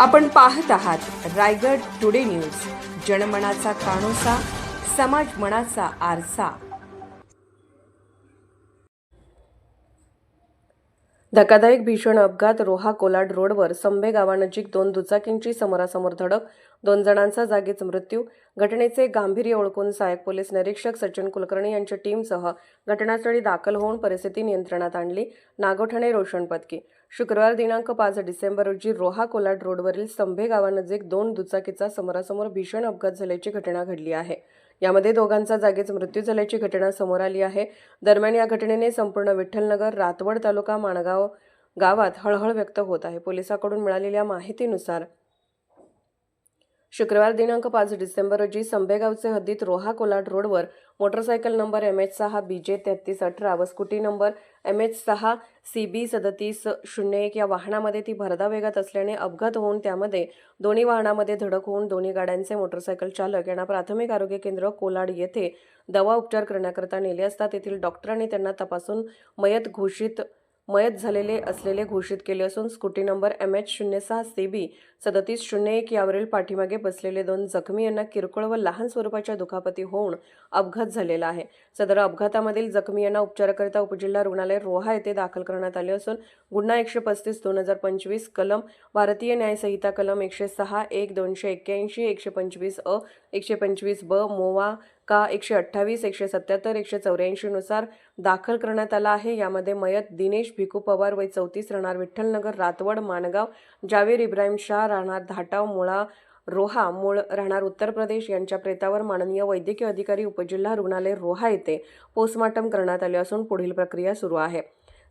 आपण पाहत आहात रायगड टुडे न्यूज. जनमनाचा कानोसा समाज मनाचा आरसा. धक्कादायक भीषण अपघात रोहा कोलाड रोडवर संबे गावानजीक दोन दुचाकींची समोरासमोर धडक. दोन जणांचा जागीच मृत्यू. घटनेचे गांभीर्य ओळखून सहाय्यक पोलीस निरीक्षक सचिन कुलकर्णी यांच्या टीमसह घटनास्थळी दाखल होऊन परिस्थिती नियंत्रणात आणली. नागोठाणे रोशन शुक्रवार दिनांक पाच डिसेंबर रोजी रोहा कोलाड रोडवरील स्तंभे गावानजीक दोन दुचाकीचा समोरासमोर भीषण अपघात झाल्याची घटना घडली आहे. यामध्ये दोघांचा जागीच मृत्यू झाल्याची घटना समोर आली आहे. दरम्यान या घटनेने संपूर्ण विठ्ठलनगर रातवड तालुका माणगाव गावात हळहळ व्यक्त होत आहे. पोलिसांकडून मिळालेल्या माहितीनुसार शुक्रवार दिनांक पाच डिसेंबर रोजी संबेगावचे हद्दीत रोहा कोलाड रोडवर मोटरसायकल नंबर एम एच सहा बी जे तेहतीस अठरा व स्कूटी नंबर एम एच सहा सी बी सदतीस शून्य एक या वाहनामध्ये ती भरदा वेगात असल्याने अपघात होऊन त्यामध्ये दोन्ही वाहनामध्ये धडक होऊन दोन्ही गाड्यांचे मोटरसायकल चालक यांना प्राथमिक आरोग्य केंद्र कोलाड येथे दवा उपचार करण्याकरता नेले असता तेथील डॉक्टरांनी त्यांना तपासून मयत घोषित मयत झालेले असलेले घोषित केले असून स्कूटी नंबर एम एच शून्य सहा सी बी सदतीस शून्य एक यावरील पाठीमागे बसलेले दोन जखमी यांना किरकोळ व लहान स्वरूपाच्या दुखापती होऊन अपघात झालेला आहे. सदर अपघातामधील जखमी यांना उपचाराकरिता उपजिल्हा रुग्णालय रोहा येथे दाखल करण्यात आले असून गुन्हा एकशे पस्तीस दोन हजार पंचवीस कलम भारतीय न्यायसंहिता कलम एकशे सहा एक दोनशे एक्क्याऐंशी एकशे पंचवीस अ एकशे पंचवीस ब मोवा का एकशे अठ्ठावीस एकशे सत्याहत्तर एकशे चौऱ्याऐंशीनुसार दाखल करण्यात आला आहे. यामध्ये मयत दिनेश भिकू पवार वय चौतीस राहणार विठ्ठलनगर रातवड माणगाव जावेर इब्राहिम शाह राहणार धाटाव मुळा रोहा मूळ राहणार उत्तर प्रदेश यांच्या प्रेतावर माननीय वैद्यकीय अधिकारी उपजिल्हा रुग्णालय रोहा येथे पोस्टमार्टम करण्यात आले असून पुढील प्रक्रिया सुरू आहे.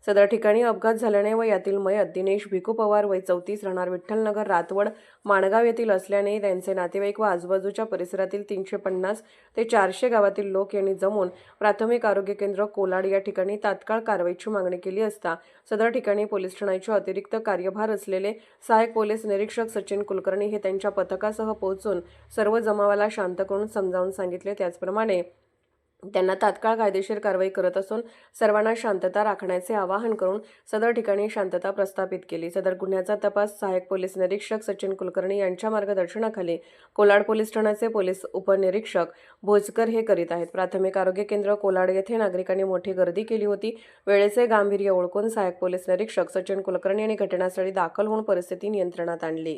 सदर ठिकाणी अपघात झाल्याने व यातील मयत दिनेश भिकू पवार वय चौतीस राहणार विठ्ठलनगर रातवड माणगाव येथील असल्याने त्यांचे नातेवाईक व आजूबाजूच्या परिसरातील तीनशे पन्नास ते चारशे गावातील लोक यांनी जमून प्राथमिक आरोग्य केंद्र कोलाड या ठिकाणी तात्काळ कारवाईची मागणी केली असता सदर ठिकाणी पोलीस ठाण्याचे अतिरिक्त कार्यभार असलेले सहाय्यक पोलीस निरीक्षक सचिन कुलकर्णी हे त्यांच्या पथकासह पोहोचून सर्व जमावाला शांत करून समजावून सांगितले. त्याचप्रमाणे त्यांना तात्काळ कायदेशीर कारवाई करत असून सर्वांना शांतता राखण्याचे आवाहन करून सदर ठिकाणी शांतता प्रस्थापित केली. सदर गुन्ह्याचा तपास सहाय्यक पोलीस निरीक्षक सचिन कुलकर्णी यांच्या मार्गदर्शनाखाली कोलाड पोलीस ठाण्याचे पोलीस उपनिरीक्षक भोजकर हे करीत आहेत. प्राथमिक आरोग्य केंद्र कोलाड येथे नागरिकांनी मोठी गर्दी केली होती. वेळेचे गांभीर्य ओळखून सहाय्यक पोलीस निरीक्षक सचिन कुलकर्णी यांनी घटनास्थळी दाखल होऊन परिस्थिती नियंत्रणात आणली.